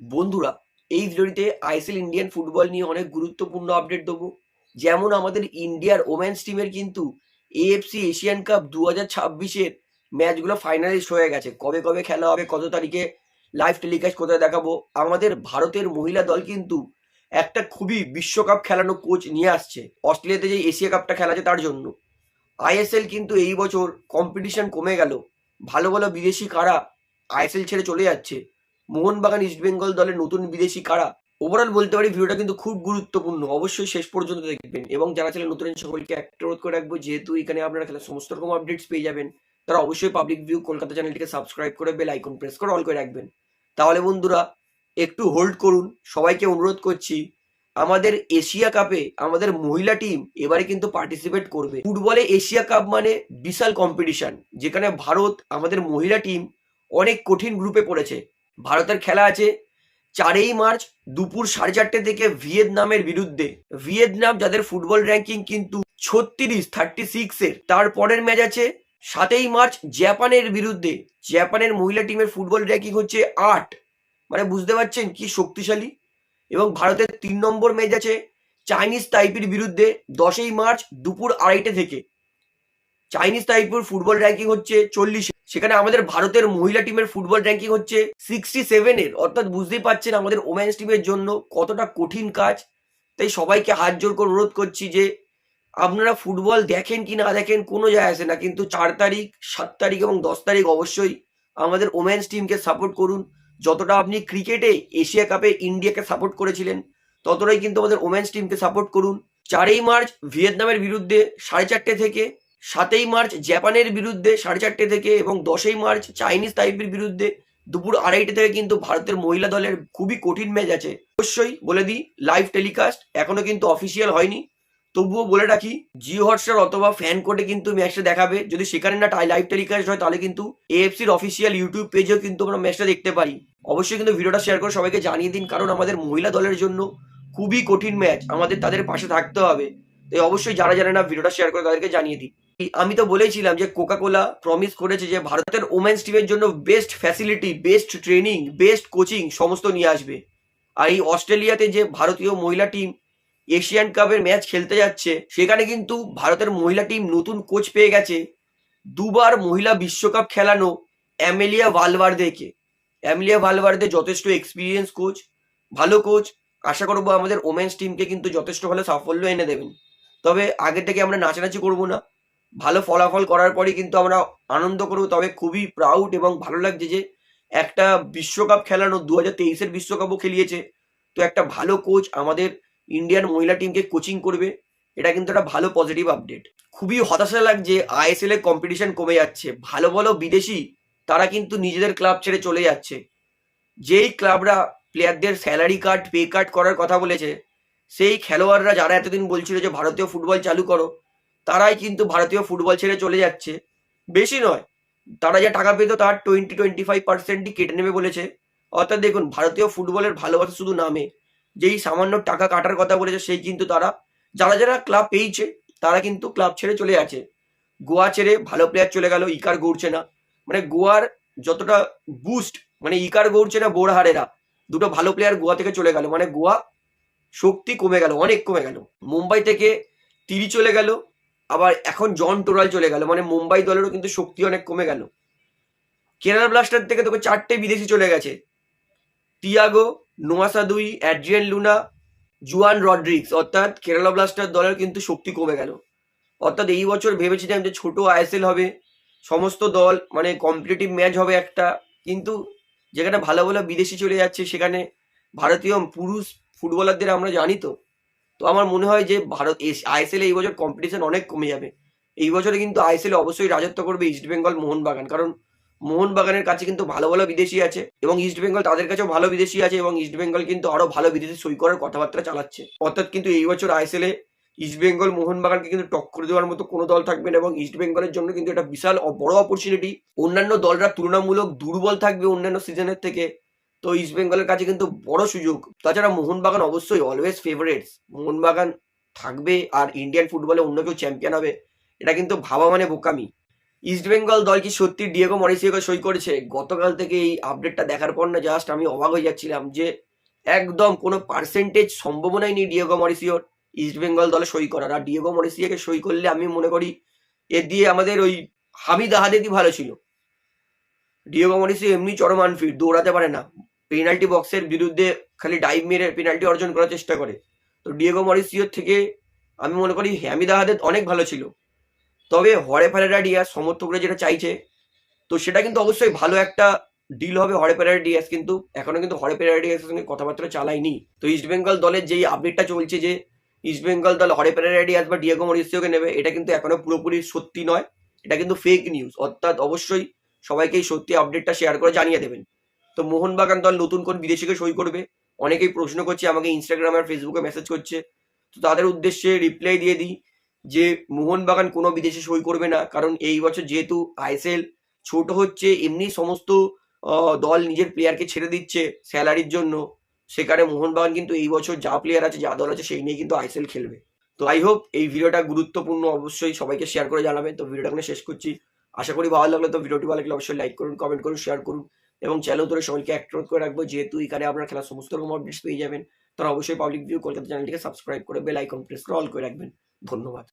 বন্ধুরা, এই ভিডিওটিতে আইএসএল ইন্ডিয়ান ফুটবল নিয়ে অনেক গুরুত্বপূর্ণ আপডেট দেবো। যেমন আমাদের ইন্ডিয়ার ওমেন্স টিমের কিন্তু এএফসি এশিয়ান কাপ দু হাজার ছাব্বিশের ম্যাচগুলো ফাইনালিস্ট হয়ে গেছে। কবে কবে খেলা হবে, কত তারিখে লাইভ টেলিকাস্ট কোথায় দেখাবো? আমাদের ভারতের মহিলা দল কিন্তু একটা খুবই বিশ্বকাপ খেলানো কোচ নিয়ে আসছে। অস্ট্রেলিয়াতে যে এশিয়া কাপটা খেলা আছে তার জন্য। আইএসএল কিন্তু এই বছর কম্পিটিশন কমে গেল। ভালো ভালো বিদেশি কারা আইএসএল ছেড়ে চলে যাচ্ছে। মোহনবাগান ইস্টবেঙ্গল দলের নতুন বিদেশি কারা? ওভারঅল বলতে পারি, ভিডিওটা কিন্তু খুব গুরুত্বপূর্ণ। অবশ্যই শেষ পর্যন্ত দেখবেন। এবং যারা চ্যানেল নতুন সকলকে একটা অনুরোধ করে রাখব, যেহেতু এখানে আপনারা খেলার সমস্ত রকম আপডেটস পেয়ে যাবেন, তারা অবশ্যই পাবলিক ভিউ কলকাতা চ্যানেলটিকে সাবস্ক্রাইব করে বেল আইকন প্রেস করে অল করে রাখবেন। তাহলে বন্ধুরা, একটু হোল্ড করুন। সবাইকে অনুরোধ করছি, আমাদের এশিয়া কাপে আমাদের মহিলা টিম এবারে কিন্তু পার্টিসিপেট করবে। ফুটবলে এশিয়া কাপ মানে বিশাল কম্পিটিশন যেখানে ভারত আমাদের মহিলা টিম অনেক কঠিন গ্রুপে পড়েছে। ভারতের খেলা আছে চারই মার্চ দুপুর সাড়ে চারটে থেকে ভিয়েতনামের বিরুদ্ধে। ভিয়েতনাম যাদের ফুটবল র্যাঙ্কিং কিন্তু ছত্রিশ থার্টি সিক্স এর তারপরের ম্যাচ আছে সাতই মার্চ জাপানের বিরুদ্ধে। জাপানের মহিলা টিমের ফুটবল র্যাঙ্কিং হচ্ছে আট। মানে বুঝতে পারছেন কি শক্তিশালী? এবং ভারতের তিন নম্বর ম্যাচ আছে চাইনিজ তাইপির বিরুদ্ধে দশই মার্চ দুপুর আড়াইটে থেকে। চাইনিজ তাইপুর ফুটবল র্যাঙ্কিং হচ্ছে চল্লিশ। সেখানে আমাদের ভারতের মহিলা টিমের ফুটবল র্যাঙ্কিং হচ্ছে সিক্সটি সেভেনের অর্থাৎ বুঝতেই পারছেন আমাদের ওমেন্স টিমের জন্য কতটা কঠিন কাজ। তাই সবাইকে হাত জোর করে অনুরোধ করছি যে, আপনারা ফুটবল দেখেন কি না দেখেন, কোনো যায় আসে না। কিন্তু চার তারিখ, সাত তারিখ এবং দশ তারিখ অবশ্যই আমাদের ওমেন্স টিমকে সাপোর্ট করুন। যতটা আপনি ক্রিকেটে এশিয়া কাপে ইন্ডিয়াকে সাপোর্ট করেছিলেন, ততটাই কিন্তু আমাদের ওমেন্স টিমকে সাপোর্ট করুন। চারই মার্চ, ভিয়েতনামের বিরুদ্ধে সাড়ে চারটে থেকে সাতই মার্চ জাপানের বিরুদ্ধে সাড়ে চারটে থেকে এবং দশই মার্চ চাইনিজ তাইপের বিরুদ্ধে দুপুর আড়াইটে থেকে কিন্তু ভারতের মহিলা দলের খুবই কঠিন ম্যাচ আছে। অবশ্যই বলে দিই লাইভ টেলিকাস্ট এখনও কিন্তু অফিসিয়াল হয়নি। তবুও বলে রাখি, জিও হটস্টার অথবা ফ্যান কোডে কিন্তু ম্যাচটা দেখাবে। যদি সেখানে না টাই লাইভ টেলিকাস্ট হয়, তাহলে কিন্তু এএফসির অফিসিয়াল ইউটিউব পেজেও কিন্তু আমরা ম্যাচটা দেখতে পারি। অবশ্যই কিন্তু ভিডিওটা শেয়ার করে সবাইকে জানিয়ে দিন, কারণ আমাদের মহিলা দলের জন্য খুবই কঠিন ম্যাচ। আমাদের তাদের পাশে থাকতে হবে। তাই অবশ্যই যারা জানে না, ভিডিওটা শেয়ার করে তাদেরকে জানিয়ে দিই। আমি তো বলেছিলাম যে কোকা কোলা প্রমিস করেছে যে ভারতের ওমেন্স টিমের জন্য best facility best training best coaching সমস্ত নিয়ে আসবে। আর এই অস্ট্রেলিয়াতে যে ভারতীয় মহিলা টিম এশিয়ান কাপের ম্যাচ খেলতে যাচ্ছে, সেখানে কিন্তু ভারতের মহিলা টিম নতুন কোচ পেয়ে গেছে। দুবার মহিলা বিশ্বকাপ খেলানো অ্যামেলিয়া ভালভার্দেকে অ্যামেলিয়া ভালভার্দে যথেষ্ট এক্সপিরিয়েন্স কোচ ভালো কোচ আশা করব আমাদের ওমেন্স টিমকে কিন্তু যথেষ্ট ভালো সাফল্য এনে দেবেন। তবে আগের থেকে আমরা নাচানাচি করব না। ভালো ফলাফল করার পরই কিন্তু আমরা আনন্দ করব। তবে খুবই প্রাউড এবং ভালো লাগছে যে, একটা বিশ্বকাপ খেলানো দু হাজার তেইশের বিশ্বকাপও খেলিয়েছে। তো একটা ভালো কোচ আমাদের ইন্ডিয়ান মহিলা টিমকে কোচিং করবে। এটা কিন্তু একটা ভালো পজিটিভ আপডেট খুবই হতাশা লাগছে আইএসএল এর কম্পিটিশন কমে যাচ্ছে। ভালো ভালো বিদেশি, তারা কিন্তু নিজেদের ক্লাব ছেড়ে চলে যাচ্ছে। যেই ক্লাবরা প্লেয়ারদের স্যালারি কার্ড পে কার্ড করার কথা বলেছে সেই খেলোয়াড়রা যারা এতদিন বলছিল যে ভারতীয় ফুটবল চালু করো, তারাই কিন্তু ভারতীয় ফুটবল ছেড়ে চলে যাচ্ছে। বেশি নয়, তারা যা টাকা পেত তার টোয়েন্টি টোয়েন্টি ফাইভ পার্সেন্টই কেটে নেবে বলেছে। অর্থাৎ দেখুন, ভারতীয় ফুটবলের ভালোবাসা শুধু নামে। যেই সামান্য টাকা কাটার কথা বলেছে, সেই কিন্তু তারা, যারা যারা ক্লাব পেয়েছে, তারা কিন্তু ক্লাব ছেড়ে চলে আছে গোয়া ছেড়ে ভালো প্লেয়ার চলে গেল ইকার গৌড়ছে না মানে গোয়ার যতটা বুস্ট মানে ইকার গৌড়ছে না বোরহারেরা দুটো ভালো প্লেয়ার গোয়া থেকে চলে গেল। মানে গোয়া শক্তি কমে গেল, অনেক কমে গেল। মুম্বাই থেকে তিরি চলে গেল, আবার এখন জন টোরাল চলে গেল মানে মুম্বাই দলেরও কিন্তু শক্তি অনেক কমে গেল। কেরালা ব্লাস্টার থেকে তোকে চারটে বিদেশি চলে গেছে। Tiago Noah Sadaoui Adrian Luna, Juan Rodriguez অর্থাৎ কেরালা ব্লাস্টার দলের কিন্তু শক্তি কমে গেল। অর্থাৎ এই বছর ভেবেছিলাম যে ছোট আইএসএল হবে, সমস্ত দল মানে কম্পিটিটিভ ম্যাচ হবে একটা, কিন্তু যেখানে ভালো ভালো বিদেশি চলে যাচ্ছে, সেখানে ভারতীয় পুরুষ ফুটবলারদের আমরা জানি তো। তো আমার মনে হয় যে ভারত আইএসএল এই বছর কম্পিটিশন অনেক কমে যাবে। এই বছরে কিন্তু আইএসএল অবশ্যই রাজত্ব করবে ইস্ট বেঙ্গল মোহনবাগান। কারণ মোহনবাগানের কাছে কিন্তু ভালো ভালো বিদেশি আছে এবং ইস্ট বেঙ্গল তাদের কাছেও ভালো বিদেশি আছে এবং ইস্ট বেঙ্গল কিন্তু আরও ভালো বিদেশি সই করার কথাবার্তা চালাচ্ছে। অর্থাৎ কিন্তু এই বছর আইএসএল এ ইস্ট বেঙ্গল মোহনবাগানকে কিন্তু টক্কর দেওয়ার মতো কোনো দল থাকবে না এবং ইস্ট বেঙ্গলের জন্য কিন্তু এটা বিশাল বড় অপরচুনিটি অন্যান্য দলরা তুলনামূলক দুর্বল থাকবে অন্যান্য সিজনের থেকে। তো ইস্ট বেঙ্গলের কাছে কিন্তু বড় সুযোগ। তাছাড়া মোহনবাগান অবশ্যই অলওয়েজ ফেভারিটস মোহনবাগান থাকবে আর ইন্ডিয়ান ফুটবলে অন্য কেউ চ্যাম্পিয়ন হবে, এটা কিন্তু ভাবা মানে বোকামি। ইস্টবেঙ্গল দল কি সত্যি ডিয়েগো মরিসিওকে সই করেছে? গতকাল থেকে এই আপডেটটা দেখার পর না জাস্ট আমি অবাক হয়ে যাচ্ছিলাম যে একদম কোনো পার্সেন্টেজ সম্ভাবনাই নেই ডিয়েগো মরিসিওর ইস্টবেঙ্গল দলে সই করার। আর ডিয়েগো মরিসিয়াকে সই করলে আমি মনে করি এর দিয়ে আমাদের ওই হামিদ আহাদেদি ভালো ছিল। ডিয়েগো মরিসিও এমনি চরম আনফিট দৌড়াতে পারে না। পেনাল্টি বক্সের বিরুদ্ধে খালি ডাইভ মেরে পেনাল্টি অর্জন করার চেষ্টা করে। তো ডিয়েগো মরিসিওর থেকে আমি মনে করি হামিদ আহাদেদ অনেক ভালো ছিল। তবে হরে ফেরারা ডিয়াস সমর্থকরা যেটা চাইছে, তো সেটা কিন্তু অবশ্যই ভালো একটা ডিল হবে হরে ফেরারা ডিয়াস কিন্তু এখনও কিন্তু হরে ফেরারা ডিয়াসের সঙ্গে কথাবার্তা চালায়নি। তো ইস্টবেঙ্গল দলের যেই আপডেটটা চলছে যে ইস্টবেঙ্গল দল হরে ফেরারা ডিয়াস বা ডিয়েগো মরিসিওকে নেবে, এটা কিন্তু এখনও পুরোপুরি সত্যি নয়। এটা কিন্তু ফেক নিউজ অর্থাৎ অবশ্যই সবাইকে এই সত্যি আপডেটটা শেয়ার করে জানিয়ে দেবেন। তো মোহনবাগান দল নতুন কোন বিদেশিকে সই করবে। অনেকেই প্রশ্ন করছে, আমাকে ইনস্টাগ্রাম আর ফেসবুকে মেসেজ করছে। তো তাদের উদ্দেশ্যে রিপ্লাই দিয়ে দিই যে, মোহনবাগান কোনো বিদেশে সই করবে না, কারণ এই বছর যেহেতু আইএসএল ছোট হচ্ছে, এমনি সমস্ত দল নিজের প্লেয়ারকে ছেড়ে দিচ্ছে স্যালারির জন্য। সেখানে মোহনবাগান কিন্তু এই বছর যা প্লেয়ার আছে, যা দল আছে, সেই নিয়ে কিন্তু আইএসএল খেলবে। তো আই হোপ এই ভিডিওটা গুরুত্বপূর্ণ, অবশ্যই সবাইকে শেয়ার করে জানাবেন তো ভিডিওটা শেষ করছি। আশা করি ভালো লাগলে, তো ভিডিওটি ভালো লাগলে অবশ্যই লাইক করুন কমেন্ট করুন শেয়ার করুন। এবং চ্যানেল ধরে সবাইকে অ্যাক্টিভ করে রাখব। যেহেতু এখানে আপনার খেলার সমস্ত রকম আপডেটস পেয়ে যাবেন। তারা অবশ্যই পাবলিক ভিউ কলকাতা চ্যানেলটিকে সাবস্ক্রাইব করে বেল আইকন প্রেস করে করে রাখবেন। ধন্যবাদ।